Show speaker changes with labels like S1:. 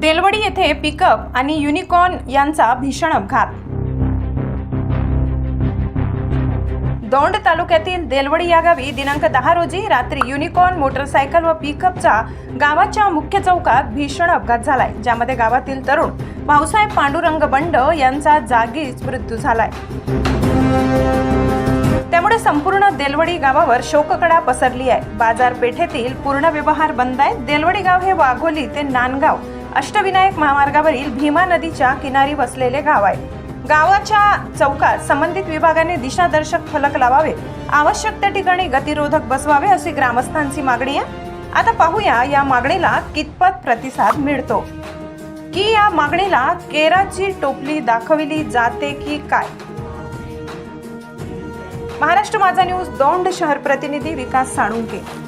S1: देलवडी येथे पिकअप आणि युनिकॉर्न यांचा भीषण अपघात. दौंड तालुक्यातील देलवडी या गावी दिनांक दहा रोजी रात्री युनिकॉर्न मोटरसायकल व पिकअपचा गावाच्या मुख्य चौकात भीषण अपघात झालाय ज्यामध्ये गावातील तरुण भाऊसाहेब पांडुरंग बंड यांचा जागीच मृत्यू झालाय. त्यामुळे संपूर्ण देलवडी गावावर शोककडा पसरली आहे. बाजारपेठेतील पूर्ण व्यवहार बंद आहे देलवडी गाव हे वाघोली ते नांदगाव अष्टविनायक महामार्गावरील भीमा नदीच्या किनारी वसलेले गाव आहे. गावाच्या चौकात संबंधित विभागाने दिशादर्शक फलक लावावे आवश्यक त्या ठिकाणी गतिरोधक बसवावे अशी ग्रामस्थांची मागणी आहे. आता पाहूया या मागणीला कितपत प्रतिसाद मिळतो. की या मागणीला केराची टोपली दाखविली जाते की काय? महाराष्ट्र माझा न्यूज दौंड शहर प्रतिनिधी विकास साळुंके.